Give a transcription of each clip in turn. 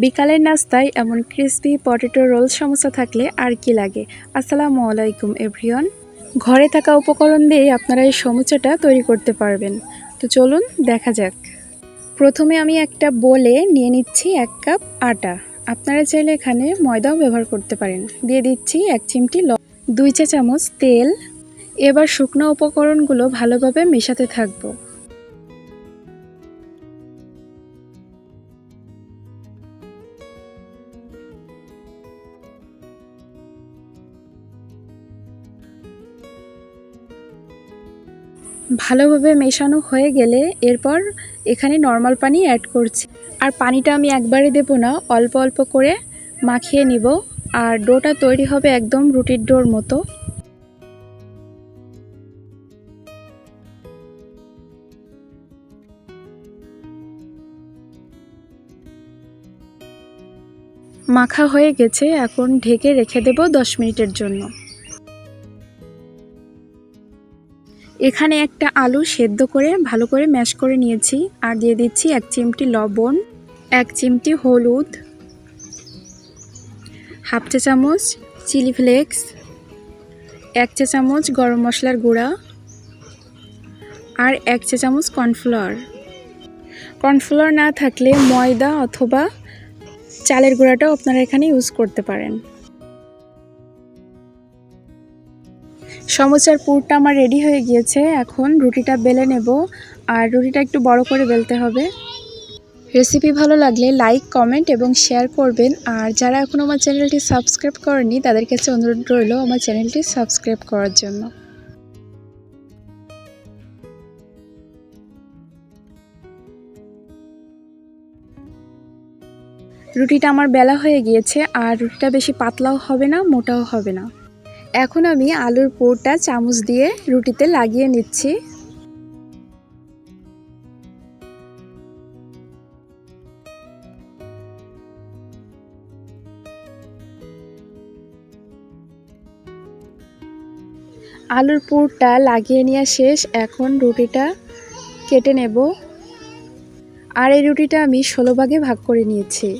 বিকালের নাস্তায় এমন ক্রিসপি পটেটো রোল সমস্যা থাকলে আর কি লাগে? আসসালামু আলাইকুম এভরিওয়ান ঘরে থাকা উপকরণ দিয়ে আপনারা এই সমুচাটা তৈরি করতে পারবেন। তো চলুন দেখা যাক। প্রথমে আমি একটা বলে নিয়ে নিচ্ছি এক কাপ আটা। আপনারা চাইলে এখানে ময়দাও ব্যবহার করতে পারেন। দিয়ে দিচ্ছি এক চিমটি ল দুই চা চামচ তেল। এবার শুকনো উপকরণগুলো ভালোভাবে মেশাতে থাকব। ভালোভাবে মেশানো হয়ে গেলে এরপর এখানে নর্মাল পানি অ্যাড করছি। আর পানিটা আমি একবারে দেব না, অল্প অল্প করে মাখিয়ে নিব। আর ডোটা তৈরি হবে একদম রুটির ডোর মতো। মাখা হয়ে গেছে, এখন ঢেকে রেখে দেব দশ মিনিটের জন্য। এখানে একটা আলু সেদ্ধ করে ভালো করে ম্যাশ করে নিয়েছি। আর দিয়ে দিচ্ছি এক চিমটি লবণ, এক চিমটি হলুদ, হাফ চা চামচ চিলি ফ্লেক্স, এক চা চামচ গরম মশলার গুঁড়া আর এক চা চামচ কর্নফ্লাওয়ার। কর্নফ্লাওয়ার না থাকলে ময়দা অথবা চালের গুঁড়াটাও আপনারা এখানে ইউজ করতে পারেন। সমোসার পুরটা আমার রেডি হয়ে গিয়েছে। এখন রুটিটা বেলে নেব। আর রুটিটা একটু বড় করে বেলতে হবে। রেসিপি ভালো লাগলে লাইক কমেন্ট এবং শেয়ার করবেন। আর যারা এখন আমার চ্যানেলটি সাবস্ক্রাইব করেনি তাদের কাছে অনুরোধ রইল আমার চ্যানেলটি সাবস্ক্রাইব করার জন্য। রুটিটা আমার বেলা হয়ে গিয়েছে। আর রুটিটা বেশি পাতলাও হবে না, মোটাও হবে না। এখন আমি আলুর পুরটা চামচ দিয়ে রুটিতে লাগিয়ে নিচ্ছি। আলুর পুরটা লাগিয়ে নেওয়া শেষ, এখন রুটিটা কেটে নেব। আর এই রুটিটা আমি ষোলো ভাগে ভাগ করে নিয়েছি।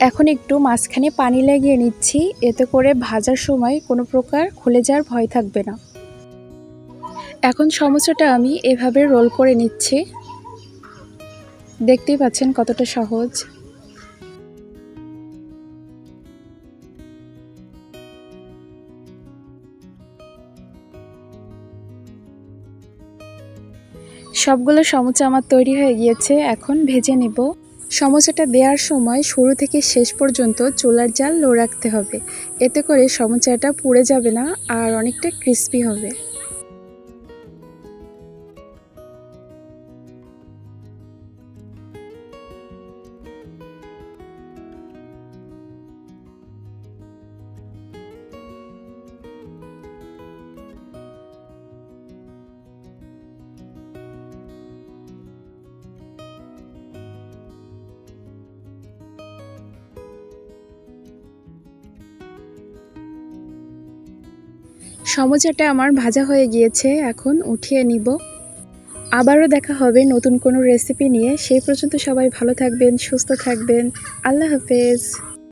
এখন একটু মাঝখানে পানি লাগিয়ে নিচ্ছি, এতে করে ভাজার সময় কোনো প্রকার খুলে যাওয়ার ভয় থাকবে না। এখন সমস্যাটা আমি এভাবে রোল করে নিচ্ছি। দেখতেই পাচ্ছেন কতটা সহজ। সবগুলো সমুচা আমার তৈরি হয়ে গিয়েছে, এখন ভেজে নেব। সমোসাটা দেওয়ার সময় শুরু থেকে শেষ পর্যন্ত চোলার জাল লো রাখতে হবে। এতে করে সমোসাটা পুড়ে যাবে না আর অনেকটা ক্রিস্পি হবে। সমোচাটা আমার ভাজা হয়ে গিয়েছে, এখন উঠিয়ে নিব। আবারও দেখা হবে নতুন কোনো রেসিপি নিয়ে। সেই পর্যন্ত সবাই ভালো থাকবেন, সুস্থ থাকবেন। আল্লাহ হাফেজ।